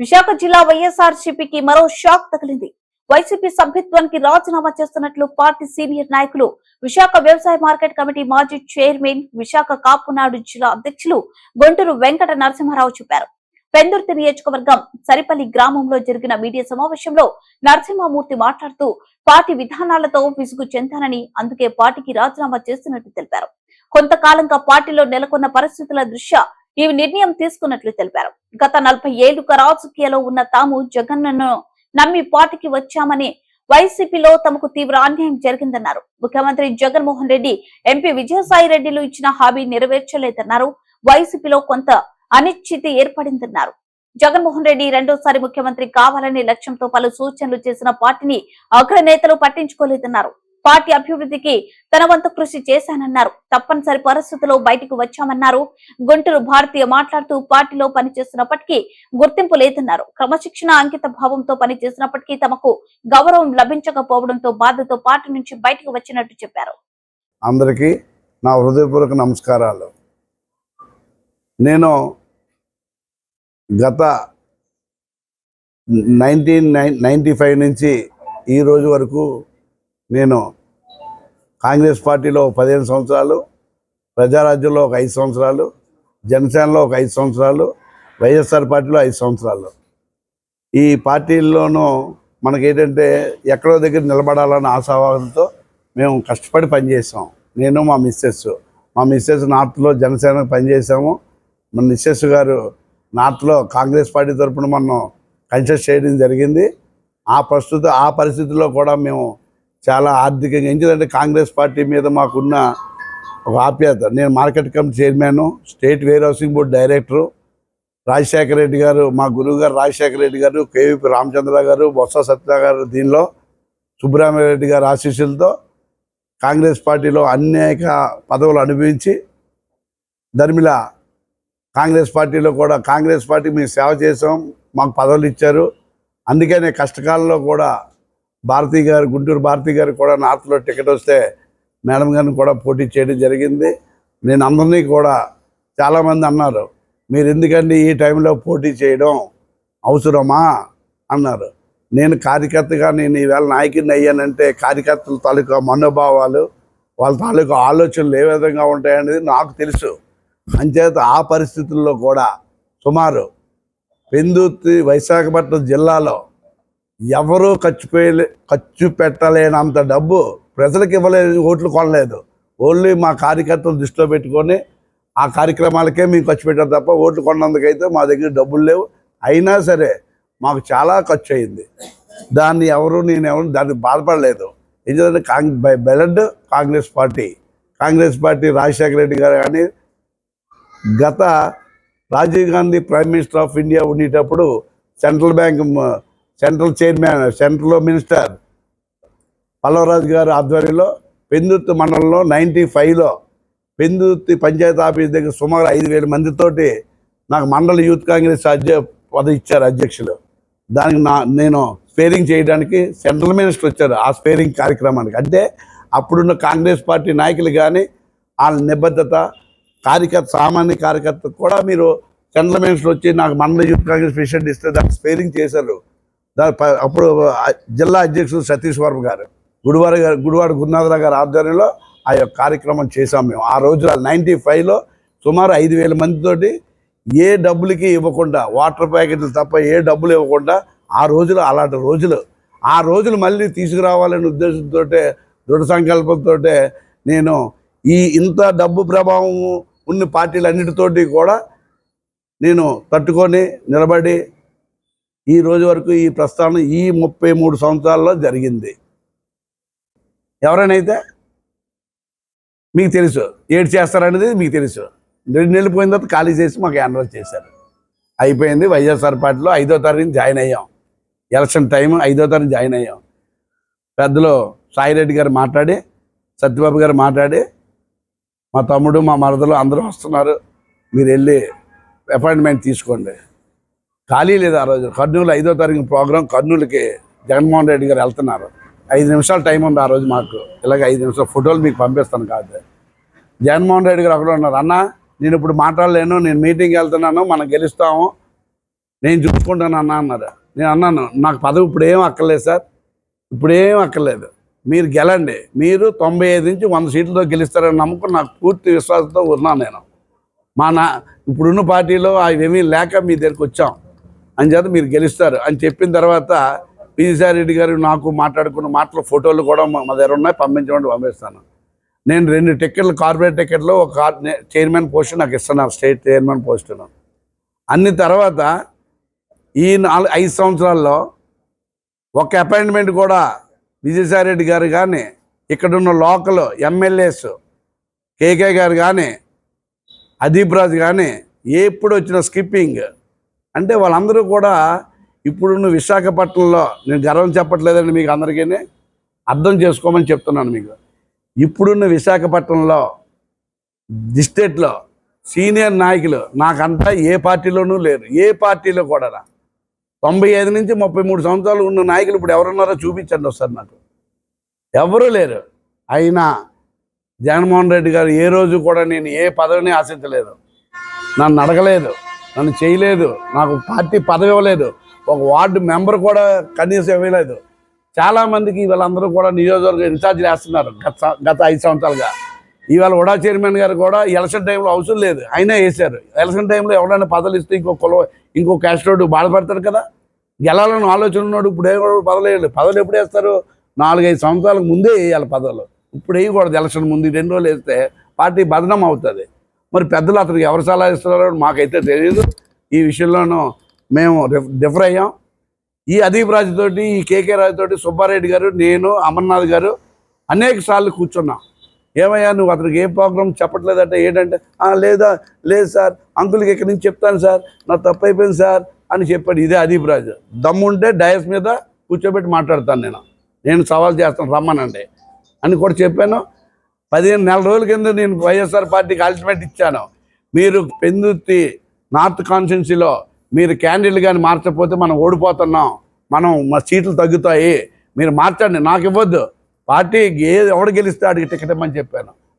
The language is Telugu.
విశాఖ జిల్లా వైఎస్ఆర్సీపీకి మరో షాక్ తగిలింది. వైసీపీ సభ్యత్వానికి రాజీనామా చేస్తున్నట్లు పార్టీ సీనియర్ నాయకులు విశాఖ వ్యవసాయ మార్కెట్ కమిటీ మాజీ చైర్మన్ విశాఖ కాపునాడు జిల్లా అధ్యక్షులు గొంటూరు వెంకట నరసింహారావు చెప్పారు. పెందుర్తి నియోజకవర్గం సరిపల్లి గ్రామంలో జరిగిన మీడియా సమావేశంలో నరసింహమూర్తి మాట్లాడుతూ పార్టీ విధానాలతో విసుగు చెందానని అందుకే పార్టీకి రాజీనామా చేస్తున్నట్లు తెలిపారు. కొంతకాలంగా పార్టీలో నెలకొన్న పరిస్థితుల దృష్ట్యా ఈ నిర్ణయం తీసుకున్నట్లు తెలిపారు. గత నలభై ఏళ్ళుగా రాజకీయాల్లో ఉన్న తాము జగన్ను నమ్మి పార్టీకి వచ్చామని వైసీపీలో తమకు తీవ్ర అన్యాయం జరిగిందన్నారు. ముఖ్యమంత్రి జగన్మోహన్ రెడ్డి ఎంపీ విజయసాయి రెడ్డిలు ఇచ్చిన హామీ నెరవేర్చలేదన్నారు. వైసీపీలో కొంత అనిశ్చితి ఏర్పడిందన్నారు. జగన్మోహన్ రెడ్డి రెండోసారి ముఖ్యమంత్రి కావాలనే లక్ష్యంతో పలు సూచనలు చేసిన పార్టీని అగ్రనేతలు పట్టించుకోలేదన్నారు. పార్టీ అభివృద్ధికి తన వంతు కృషి చేశానన్నారు. తప్పనిసరి పరిస్థితుల్లో బయటకు వచ్చామన్నారు. గుంటూరు భారతీయ మాట్లాడుతూ పార్టీలో పనిచేస్తున్నప్పటికీ గుర్తింపు లేదన్నారు. క్రమశిక్షణ అంకిత భావంతో పనిచేసినప్పటికీ తమకు గౌరవం లభించకపోవడంతో బాధతో పార్టీ నుంచి బయటకు వచ్చినట్టు చెప్పారు. అందరికీ నా హృదయపూర్వక నమస్కారాలు. నేను గత నైన్టీన్ నైన్ నైంటీ ఫైవ్ నుంచి ఈ రోజు వరకు నేను కాంగ్రెస్ పార్టీలో పదిహేను సంవత్సరాలు ప్రజారాజ్యంలో ఒక ఐదు సంవత్సరాలు జనసేనలో ఒక ఐదు సంవత్సరాలు వైఎస్ఆర్ పార్టీలో ఐదు సంవత్సరాలు. ఈ పార్టీల్లోనూ మనకేంటంటే ఎక్కడో దగ్గర నిలబడాలన్న ఆశావాదంతో మేము కష్టపడి పనిచేసాం నేను మా మిస్సెస్. మా మిస్సెస్ నార్త్లో జనసేనకు పనిచేసాము మన మిస్సెస్ గారు నార్త్లో కాంగ్రెస్ పార్టీ తరపున మనం కన్సెస్ట్ చేయడం జరిగింది. ఆ ప్రస్తుత ఆ పరిస్థితుల్లో కూడా మేము చాలా ఆర్థికంగా ఎందుకంటే కాంగ్రెస్ పార్టీ మీద మాకున్న ఒక ఆప్యాయత. నేను market committee chairman state warehousing board director Rajasekhara Reddy గారు మా గురువు గారు రాజశేఖర రెడ్డి గారు కేవీపీ రామచంద్ర గారు బొత్స సత్య గారు దీనిలో సుబ్బరామరెడ్డి గారు ఆశీస్సులతో కాంగ్రెస్ పార్టీలో అనేక పదవులు అనుభవించి ధర్మిల కాంగ్రెస్ పార్టీలో కూడా కాంగ్రెస్ పార్టీ మేము సేవ చేసాం మాకు పదవులు ఇచ్చారు. అందుకనే కష్టకాలంలో కూడా భారతి గారు గుంటూరు భారతి గారు కూడా నార్త్లో టికెట్ వస్తే మేడం గారిని కూడా పోటీ చేయడం జరిగింది. నేను అందరినీ కూడా చాలామంది అన్నారు మీరు ఎందుకండి ఈ టైంలో పోటీ చేయడం అవసరమా? అన్నారు. నేను కార్యకర్తగా నేను ఈవేళ నాయకుడిని అయ్యానంటే కార్యకర్తల తాలూకా మనోభావాలు వాళ్ళ తాలూకా ఆలోచనలు ఏ విధంగా ఉంటాయనేది నాకు తెలుసు. అంచేత ఆ పరిస్థితుల్లో కూడా సుమారు పెందుర్తి విశాఖపట్నం జిల్లాలో ఎవరూ ఖర్చు ఖర్చు పెట్టలేనంత డబ్బు ప్రజలకు ఇవ్వలేదు ఓట్లు కొనలేదు. ఓన్లీ మా కార్యకర్తలు దృష్టిలో పెట్టుకొని ఆ కార్యక్రమాలకే మేము ఖర్చు పెట్టాం తప్ప ఓట్లు కొన్నందుకైతే మా దగ్గర డబ్బులు లేవు. అయినా సరే మాకు చాలా ఖర్చు అయింది. దాన్ని ఎవరు నేను ఎవరు దాన్ని బాధపడలేదు. ఎందుకంటే Kong by blood Congress party Congress party Rajasekhara Reddy గారు కానీ గత Rajiv Gandhi prime minister of India ఉండేటప్పుడు central bank central chairman central minister. Pallavaraju గారి ఆధ్వర్యంలో పెందుర్తి మండలంలో నైంటీ ఫైవ్లో పెందుర్తి పంచాయతీ ఆఫీస్ దగ్గర సుమారు ఐదు వేల మందితోటి నాకు మండల యూత్ కాంగ్రెస్ అధ్య పదవి ఇచ్చారు అధ్యక్షులు. దానికి నా నేను స్పేరింగ్ చేయడానికి సెంట్రల్ మినిస్టర్ వచ్చారు ఆ స్పేరింగ్ కార్యక్రమానికి. అంటే అప్పుడున్న కాంగ్రెస్ పార్టీ నాయకులు కానీ వాళ్ళ నిబద్ధత కార్యకర్త సామాన్య కార్యకర్త కూడా మీరు సెంట్రల్ మినిస్టర్ వచ్చి నాకు మండల యూత్ కాంగ్రెస్ ప్రెసిడెంట్ ఇస్తే దాన్ని స్పేరింగ్ చేశారు. దాని అప్పుడు జిల్లా అధ్యక్షుడు సతీష్ వర్మ గారు. గుడివాడ గారు గుడివాడ గురునాథరావు గారి ఆధ్వర్యంలో ఆ యొక్క కార్యక్రమం చేశాం మేము. ఆ రోజు నైంటీ ఫైవ్లో సుమారు ఐదు వేల మందితోటి ఏ డబ్బులకి ఇవ్వకుండా వాటర్ ప్యాకెట్లు తప్ప ఏ డబ్బులు ఇవ్వకుండా ఆ రోజులు అలాంటి రోజులు. ఆ రోజులు మళ్ళీ తీసుకురావాలనే ఉద్దేశంతో దృఢ సంకల్పంతో నేను ఈ ఇంత డబ్బు ప్రభావం ఉన్న పార్టీలన్నిటితోటి కూడా నేను తట్టుకొని నిలబడి ఈ రోజు వరకు ఈ ప్రస్థానం ఈ ముప్పై మూడు సంవత్సరాల్లో జరిగింది. ఎవరైనా మీకు తెలుసు. ఏడు చేస్తారనేది మీకు తెలుసు. రెండు నెలలు పోయిన తర్వాత ఖాళీ చేసి మాకు ఎన్రోల్ చేశారు. అయిపోయింది వైఎస్ఆర్ పార్టీలో ఐదో తారీఖు జాయిన్ అయ్యాం. ఎలక్షన్ టైం ఐదో తారీఖు జాయిన్ అయ్యాం. పెద్దలు సాయిరెడ్డి గారు మాట్లాడి సత్యబాబు గారు మాట్లాడి మా తమ్ముడు మా మరదలు అందరూ వస్తున్నారు. మీరు వెళ్ళి అపాయింట్మెంట్ తీసుకోండి. ఖాళీ లేదు ఆ రోజు. కర్నూలు ఐదో తారీఖు ప్రోగ్రాం కర్నూలుకి జగన్మోహన్ రెడ్డి గారు వెళ్తున్నారు. ఐదు నిమిషాలు టైం ఉంది ఆ రోజు మాకు. ఇలాగ ఐదు నిమిషాలు ఫోటోలు మీకు పంపిస్తాను కాదు. జగన్మోహన్ రెడ్డి గారు అక్కడ ఉన్నారు. అన్న నేను ఇప్పుడు మాట్లాడలేను నేను మీటింగ్ వెళ్తున్నాను మనం గెలుస్తాము. నేను చూసుకుంటాను అన్న అన్నారు. నేను అన్నాను నాకు పదవి ఇప్పుడు ఏం అక్కర్లేదు సార్. ఇప్పుడు ఏం అక్కర్లేదు. మీరు గెలండి. మీరు తొంభై ఐదు నుంచి వంద సీట్లతో గెలుస్తారని నమ్మకం నాకు పూర్తి విశ్వాసంతో ఉన్నాను నేను. మా నా ఇప్పుడున్న పార్టీలో అవేమీ లేక మీ దగ్గరికి వచ్చాం. అని చేత మీరు గెలుస్తారు అని చెప్పిన తర్వాత విజయసాయి రెడ్డి గారు నాకు మాట్లాడుకున్న మాటలు ఫోటోలు కూడా మా దగ్గర ఉన్నాయి పంపించమని పంపిస్తాను. నేను రెండు టికెట్లు కార్పొరేట్ టికెట్లు ఒక చైర్మన్ పోస్ట్ నాకు ఇస్తున్నారు స్టేట్ చైర్మన్ పోస్టును. అన్ని తర్వాత ఈ నాలుగు ఐదు సంవత్సరాల్లో ఒక అపాయింట్మెంట్ కూడా విజయసాయిరెడ్డి గారు కానీ ఇక్కడున్న లోకల్ ఎమ్మెల్యేస్ కేకే గారు కానీ అదీప్ రాజు కానీ ఎప్పుడు వచ్చిన స్కిప్పింగ్ అంటే వాళ్ళందరూ కూడా ఇప్పుడున్న విశాఖపట్నంలో నేను గర్వం చెప్పట్లేదండి మీకు అందరికీ అర్థం చేసుకోమని చెప్తున్నాను మీకు. ఇప్పుడున్న విశాఖపట్నంలో డిస్టేట్లో సీనియర్ నాయకులు నాకంతా ఏ పార్టీలోనూ లేరు. ఏ పార్టీలో కూడా తొంభై ఐదు నుంచి ముప్పై మూడు సంవత్సరాలు ఉన్న నాయకులు ఇప్పుడు ఎవరున్నారో చూపించండి ఒకసారి నాకు. ఎవరూ లేరు. అయినా జగన్మోహన్ రెడ్డి గారు ఏ రోజు కూడా నేను ఏ పదవిని ఆశించలేదు. నన్ను అడగలేదు. నన్ను చేయలేదు. నాకు పార్టీ పదవి ఇవ్వలేదు. ఒక వార్డు మెంబర్ కూడా కనీసం ఇవ్వలేదు. చాలామందికి వీళ్ళందరూ కూడా నియోజకవర్గ ఇన్ఛార్జీలు వేస్తున్నారు గత గత ఐదు సంవత్సరాలుగా. ఇవాళ ఉడా చైర్మన్ గారు కూడా ఎలక్షన్ టైంలో అవసరం లేదు. అయినా వేశారు. ఎలక్షన్ టైంలో ఎవరైనా పదవులు ఇస్తే ఇంకో కుల ఇంకో క్యాస్ట్ రోడ్డు బాధపడతారు కదా. గెలాలని ఆలోచన ఉన్నాడు ఇప్పుడు ఏం పదవులు వేయలేదు పదవులు ఎప్పుడు వేస్తారు? నాలుగైదు సంవత్సరాలకు ముందే వేయాలి పదవులు. ఇప్పుడు వేయకూడదు ఎలక్షన్ ముందు. రెండు రోజులు వేస్తే పార్టీ బదనం అవుతుంది. మరి పెద్దలు అతనికి ఎవరు సలహా ఇస్తున్నారో మాకైతే తెలియదు ఈ విషయంలోనూ మేము డిఫర్ అయ్యాం. ఈ అదీప్ రాజు తోటి ఈ కేకే రాజు తోటి సుబ్బారెడ్డి గారు నేను అమర్నాథ్ గారు అనేక సార్లు కూర్చున్నాం. ఏమయ్యా నువ్వు అతనికి ఏ ప్రోగ్రామ్ చెప్పట్లేదంటే ఏంటంటే లేదా లేదు సార్ అంకుల్కి ఇక్కడి నుంచి చెప్తాను సార్ నా తప్పు అయిపోయింది సార్ అని చెప్పాడు ఇదే అదీప్ రాజు. దమ్ముంటే డయస్ మీద కూర్చోబెట్టి మాట్లాడతాను నేను. నేను సవాల్ చేస్తాను రమ్మనండి అని కూడా చెప్పాను. పదిహేను నెల రోజుల కింద నేను వైఎస్ఆర్ పార్టీకి అల్టిమేట్ ఇచ్చాను. మీరు పెందుర్తి నార్త్ కాన్స్టిట్యున్సీలో మీరు క్యాండిడేట్ కానీ మార్చకపోతే మనం ఓడిపోతున్నాం. మనం మా సీట్లు తగ్గుతాయి. మీరు మార్చండి. నాకు ఇవ్వద్దు. పార్టీ ఏ ఎవడు గెలిస్తే ఆడికి టికెట్ ఇమ్మని చెప్పాను.